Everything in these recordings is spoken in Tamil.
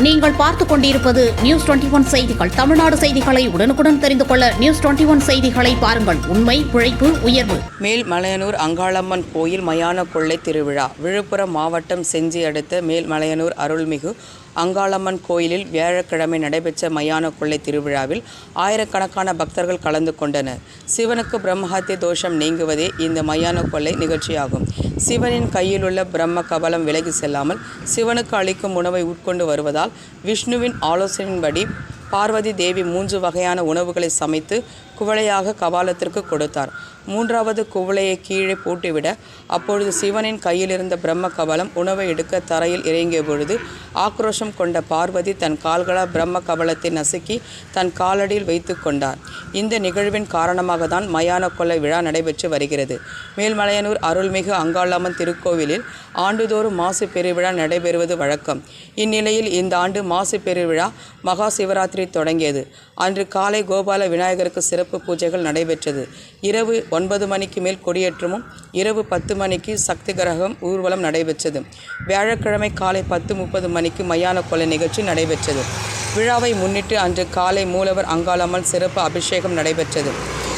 நீங்கள் பார்த்துக் கொண்டிருப்பது நியூஸ் டுவெண்டி ஒன் செய்திகள். தமிழ்நாடு செய்திகளை உடனுக்குடன் தெரிந்து கொள்ள நியூஸ் டுவெண்டி ஒன் செய்திகளை பாருங்கள். உண்மை உழைப்பு உயர்வு. மேல் மலையனூர் அங்காளம்மன் கோயில் மயான கொள்ளை திருவிழா. விழுப்புரம் மாவட்டம் செஞ்சி அடுத்த மேல்மலையனூர் அருள்மிகு அங்காளம்மன் கோயிலில் வியாழக்கிழமை நடைபெற்ற மயான கொள்ளை திருவிழாவில் ஆயிரக்கணக்கான பக்தர்கள் கலந்து கொண்டனர். சிவனுக்கு பிரம்மஹத்திய தோஷம் நீங்குவதே இந்த மயான கொள்ளை நிகழ்ச்சியாகும். சிவனின் கையில் உள்ள பிரம்ம கபலம் விலகி செல்லாமல் சிவனுக்கு அளிக்கும் உணவை உட்கொண்டு வருவதால் விஷ்ணுவின் ஆலோசனையின்படி பார்வதி தேவி மூன்று வகையான உணவுகளை சமைத்து குவளையாக கபாலத்திற்கு கொடுத்தார். மூன்றாவது குவளையை கீழே போட்டுவிட அப்பொழுது சிவனின் கையில் இருந்த பிரம்ம கபலம் உணவை எடுக்க தரையில் இறங்கிய பொழுது ஆக்ரோஷம் கொண்ட பார்வதி தன் கால்களால் பிரம்ம கபலத்தை நசுக்கி தன் காலடியில் வைத்து கொண்டார். இந்த நிகழ்வின் காரணமாக தான் மயான கொள்ளை விழா நடைபெற்று வருகிறது. மேல்மலையனூர் அருள்மிகு அங்காளம்மன் திருக்கோவிலில் ஆண்டுதோறும் மாசு பெருவிழா நடைபெறுவது வழக்கம். இந்நிலையில் இந்த ஆண்டு மாசு பெருவிழா மகா சிவராத்திரி தொடங்கியது. அன்று காலை கோபால விநாயகருக்கு சிறப்பு சிறப்பு பூஜைகள் நடைபெற்றது. இரவு ஒன்பது மணிக்கு மேல் கொடியேற்றமும் இரவு பத்து மணிக்கு சக்தி கிரகம் ஊர்வலம் நடைபெற்றது. வியாழக்கிழமை காலை பத்து முப்பது மணிக்கு மயான கொலை நிகழ்ச்சி நடைபெற்றது. விழாவை முன்னிட்டு அன்று காலை மூலவர் அங்காளம்மன் சிறப்பு அபிஷேகம் நடைபெற்றது.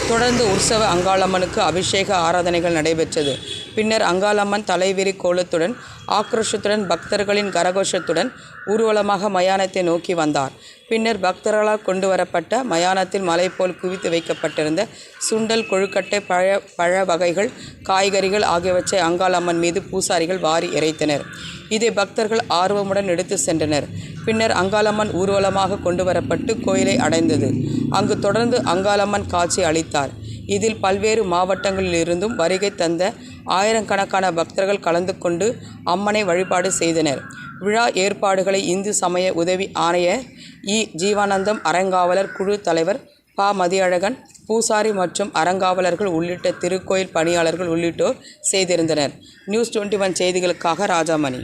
தொடர்ந்து உற்சவ அங்காளம்மனுக்கு அபிஷேக ஆராதனைகள் நடைபெற்றது. பின்னர் அங்காளம்மன் தலைவிரி கோலத்துடன் ஆக்ரோஷத்துடன் பக்தர்களின் கரகோஷத்துடன் ஊர்வலமாக மயானத்தை நோக்கி வந்தார். பின்னர் பக்தர்களால் கொண்டு வரப்பட்ட மயானத்தில் மலை போல் குவித்து வைக்கப்பட்டிருந்த சுண்டல் கொழுக்கட்டை பழ பழ வகைகள் காய்கறிகள் ஆகியவற்றை அங்காளம்மன் மீது பூசாரிகள் வாரி இறைத்தனர். இதை பக்தர்கள் ஆர்வமுடன் எடுத்து சென்றனர். பின்னர் அங்காளம்மன் ஊர்வலமாக கொண்டு வரப்பட்டு கோயிலை அடைந்தது. அங்கு தொடர்ந்து அங்காளம்மன் காட்சி அளித்தார். இதில் பல்வேறு மாவட்டங்களிலிருந்தும் வருகை தந்த ஆயிரக்கணக்கான பக்தர்கள் கலந்து கொண்டு அம்மனை வழிபாடு செய்தனர். விழா ஏற்பாடுகளை இந்து சமய உதவி ஆணையர் இ. ஜீவானந்தம் அறங்காவலர் குழு தலைவர் ப. மதியழகன் பூசாரி மற்றும் அறங்காவலர்கள் உள்ளிட்ட திருக்கோயில் பணியாளர்கள் உள்ளிட்டோர் செய்திருந்தனர். நியூஸ் டுவெண்ட்டி ஒன் செய்திகளுக்காக ராஜாமணி.